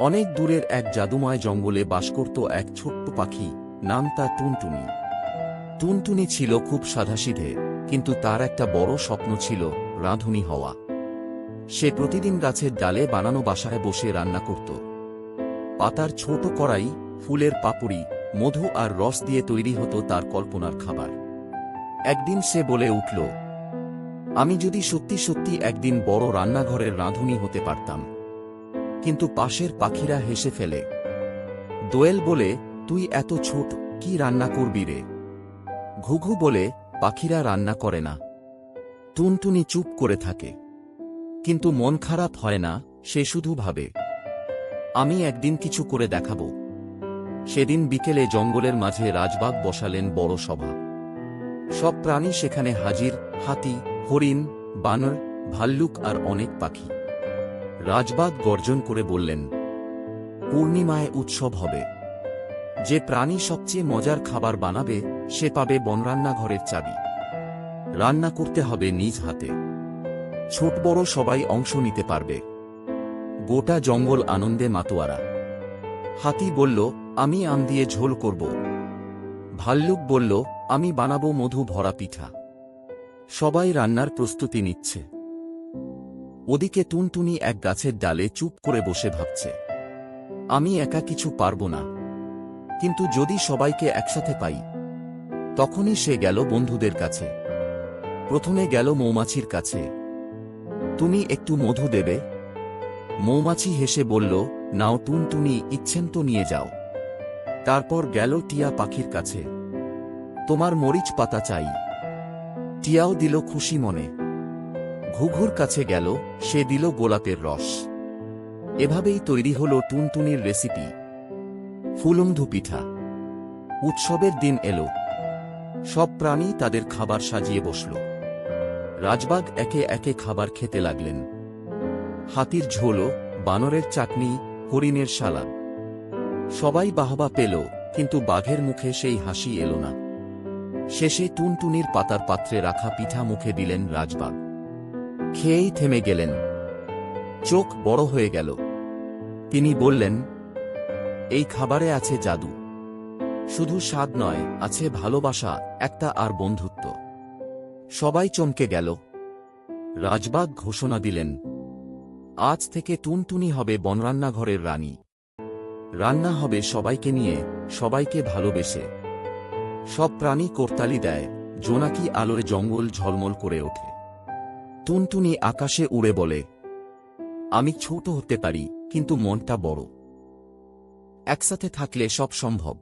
অনেক দূরের এক জাদুময় জঙ্গলে বাস করত এক ছোট্ট পাখি, নাম তার টুনটুনি। টুনটুনি ছিল খুব সাধাসিধে কিন্তু তার একটা বড় স্বপ্ন ছিল রাঁধুনি হওয়া। সে প্রতিদিন গাছের ডালে বানানো বাসায় বসে রান্না করত। পাতার ছোট কড়াই, ফুলের পাপড়ি, মধু আর রস দিয়ে তৈরি হতো তার কল্পনার খাবার। একদিন সে বলে উঠল, আমি যদি সত্যি সত্যি একদিন বড় রান্নাঘরের রাঁধুনি হতে পারতাম কিন্তু পাশের পাখিরা হেসে ফেলে। দোয়েল বলে, তুই এত ছোট, কি রান্না করবি রে? ঘুঘু বলে, পাখিরা রান্না করে না। টুনটুনি চুপ করে থাকে। কিন্তু মন খারাপ হয় না, সে শুধু ভাবে, আমি একদিন কিছু করে দেখাব। সেদিন বিকেলে জঙ্গলের মাঝে রাজবাগ বসালেন বড় সভা। সব প্রাণী সেখানে হাজির, হাতি, হরিণ, বানর, ভাল্লুক আর অনেক পাখি। রাজবাগ গর্জন করে বললেন, পূর্ণিমায় উৎসব হবে। যে প্রাণী সবচেয়ে মজার খাবার বানাবে, সে পাবে বনরান্নাঘরের চাবি। রান্না করতে হবে নিজ হাতে। ছোট বড় সবাই অংশ নিতে পারবে। গোটা জঙ্গল আনন্দে মাতোয়ারা। হাতি বলল, আমি আম দিয়ে ঝোল করব। ভাল্লুক বলল, আমি বানাবো মধু ভরা পিঠা। সবাই রান্নার প্রস্তুতি নিচ্ছে। ওদিকে টুনটুনি এক গাছের ডালে চুপ করে বসে ভাবছে। আমি একা কিছু পারব না। কিন্তু যদি সবাইকে একসাথে পাই, তখনই সে গেল বন্ধুদের কাছে। প্রথমে গেল মৌমাছির কাছে। তুমি একটু মধু দেবে? মৌমাছি হেসে বলল, নাও টুনটুনি ইচ্ছেন তো নিয়ে যাও। তারপর গেল টিয়া পাখির কাছে। তোমার মরিচ পাতা চাই। টিয়াও দিল খুশি মনে। ঘুঘুর কাছে গেল, সে দিল গোলাপের রস। এভাবেই তৈরি হল টুনটুনির রেসিপি। ফুলুমধু পিঠা। উৎসবের দিন এলো। সব প্রাণী তাদের খাবার সাজিয়ে বসল। রাজবাগ একে একে খাবার খেতে লাগলেন। হাতির ঝোলো, বানরের চাটনি, হরিণের সালাদ সবাই বাহবা পেল, কিন্তু বাঘের মুখে সেই হাসি এলো না। শেষে টুনটুনির পাতার পাত্রে রাখা পিঠা মুখে দিলেন রাজবাগ। খেয়েই থেমে গেলেন। চোখ বড় হয়ে গেল। তিনি বললেন, এই খাবারে আছে জাদু। শুধু স্বাদ নয়, আছে ভালোবাসা, একটা আর বন্ধুত্ব। সবাই চমকে গেল। রাজবাগ ঘোষণা দিলেন, আজ থেকে টুনটুনি হবে বনরান্নাঘরের রানী। রান্না হবে সবাইকে নিয়ে, সবাইকে ভালোবেসে। সব প্রাণী করতালি দেয়, জোনাকি আলোয় জঙ্গল ঝলমল করে ওঠে। টুনটুনি আকাশে উড়ে বলে, আমি ছোট হতে পারি, কিন্তু মনটা বড়। একসাথে থাকলে সব সম্ভব।